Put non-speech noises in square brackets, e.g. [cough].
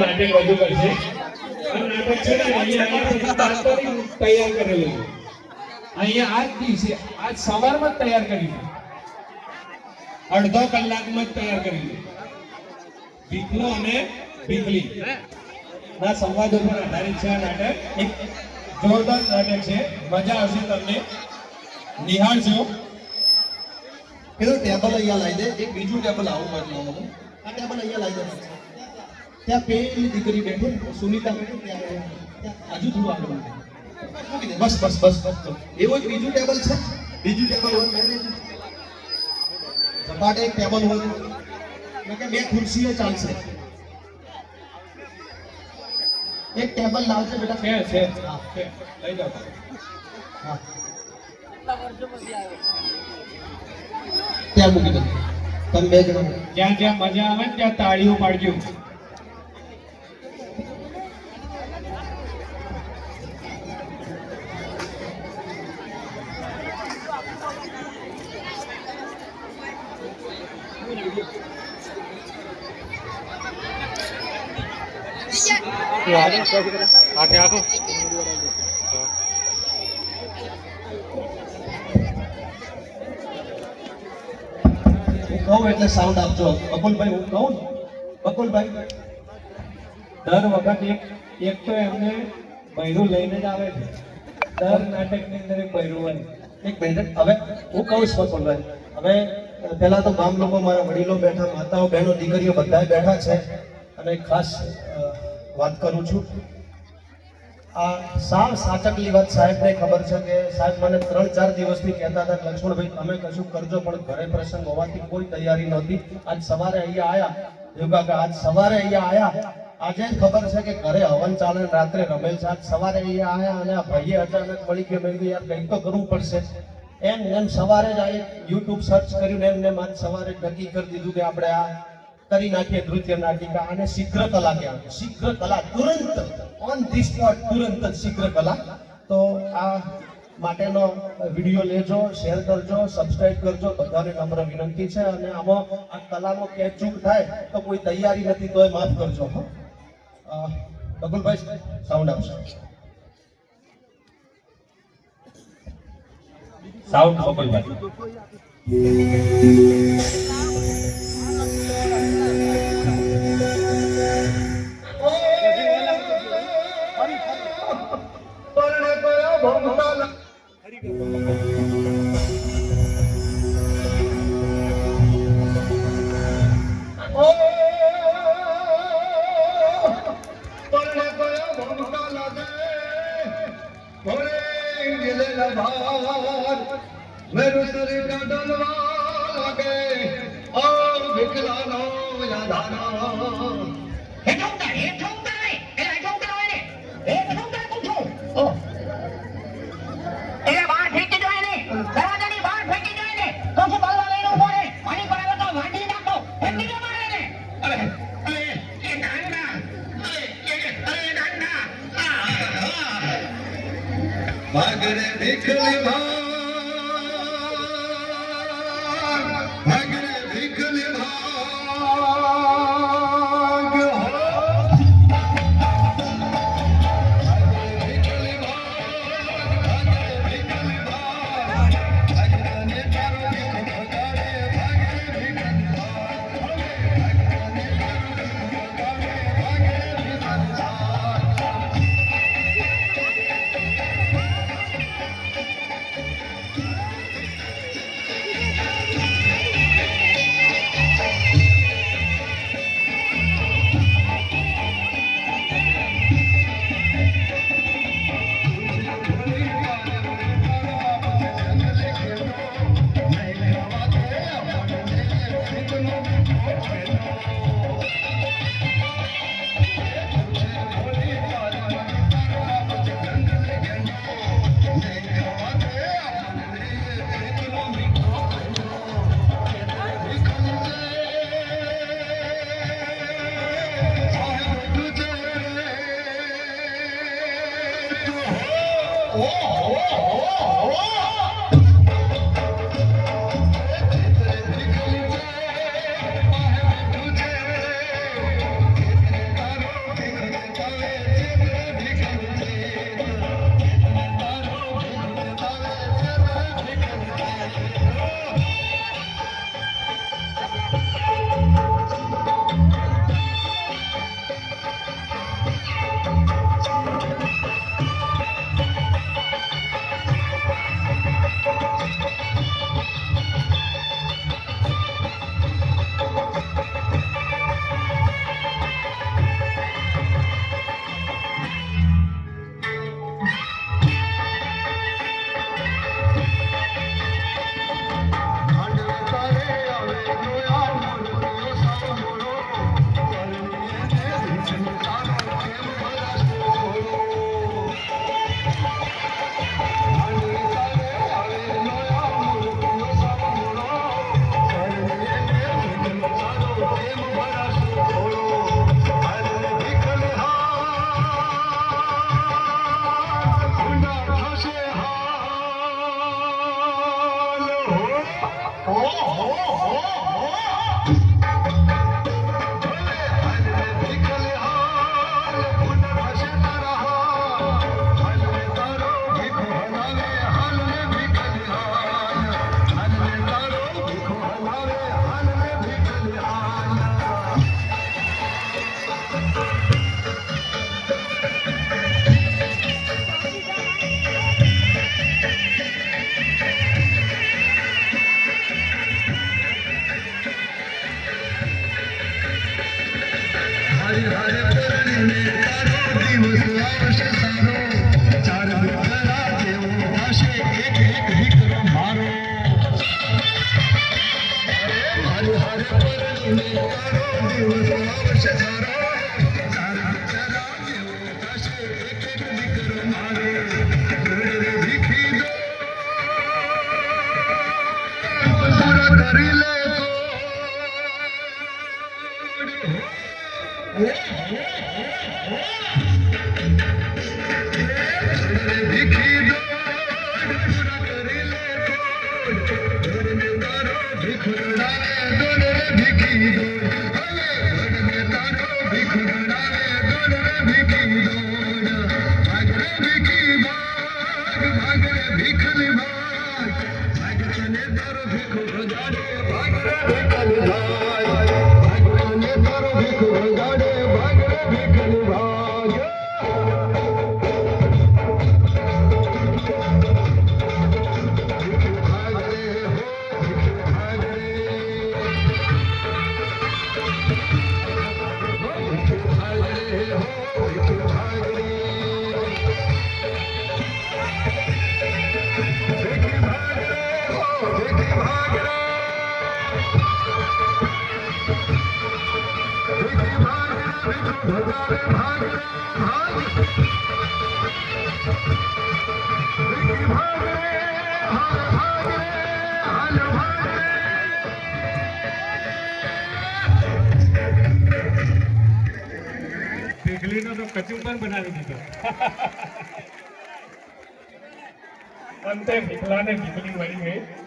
નાટક રજૂ કરશે. અડધો કલાકમાં જ તૈયાર કરી ભીખલો અને ભીખલી. ના, સંવાદ ઉપર આધારિત છે આ નાટક. એક જોરદાર નાટક છે. મજા આવશે તમને. નિહાળજો પેલું ટેબલ અહીંયા લાવી દે. એક બીજું ટેબલ આવું બાજુ આ ટેબલ અહીંયા લાવી દે. ત્યાં પેલી દીકરી બેઠો સુનિતા સુનીતા ત્યાં હજુ થોડું આગળ મૂકી બસ બસ બસ બસ એવો એવું જ બીજું ટેબલ છે? બીજું ટેબલ હોય લેજો. એક ટેબલ હોય મેં કે બે ખુરશીઓ ચાલશે. એક ટેબલ લાવશે બેટા. છે છે. છે. લઈ જાઓ. હા. ત્યાં મૂકી દે તમે બે જણા. જ્યાં જ્યાં મજા આવે ને ત્યાં તાળીઓ પાડજો. આખે આખો કહું એટલે સાઉન્ડ આપજો. બકુલભાઈ, હું કહું બકુલભાઈ, દર વખત એક એક તો એમને બૈરું લઈને જ આવે છે. દર નાટકની અંદર એક બૈરું હોય. એક મિનિટ, હવે હું કહું છું બકુલભાઈ. હવે પહેલા તો ગામ લોકો, મારા વડીલો બેઠા, માતાઓ, બહેનો, દીકરીઓ બધા બેઠા છે. અને ખાસ વાત કરું છું. આ સાવ સાચકલી વાત સાહેબને ખબર છે કે સાહેબ મને ત્રણ ચાર દિવસથી કહેતા હતા કે લક્ષ્મણભાઈ, તમે કશું કરજો, પણ ઘરે પ્રસંગ હોવાથી કોઈ તૈયારી નહોતી. આજ સવારે અહીંયા આવ્યા યોગા કે આજ સવારે અહીંયા આવ્યા આજે ખબર છે કે ઘરે હવન ચાલે, રાત્રે રમેલ છે. આજ સવારે અહીંયા આવ્યા અને આ ભાઈએ અચાનક મળી મેં કીધું, યાર, કંઈક તો કરવું પડશે. એમ એમ સવારે જ આ યુટ્યુબ સર્ચ કર્યું ને એમને આજ સવારે નક્કી કરી દીધું કે આપણે આ કરી નાખીએ નૃત્ય નાટિકા અને શીઘ્ર કલા કહેવાય શીઘ્ર કલા તુરંત ઓન ધી સ્પોટ તુરંત જ શીઘ્ર કલા તો આ માટેનો વીડિયો લેજો શેર કરજો સબસ્ક્રાઇબ કરજો. બધાને નમ્ર વિનંતી છે અને આમાં આ કલામાં ક્યાંય ચૂક થાય તો કોઈ તૈયારી નથી તો એ માફ કરજો હો. બબુલભાઈ સાઉન્ડ આવશે સાઉન્ડ બકુલભાઈ गगन बिखली भाई Hallelujah. देखी ભીખલીનો તો કચુંબર બનાવી દીધો. [laughs] અંતે ભીખલાને ભીખલી મળી ગઈ.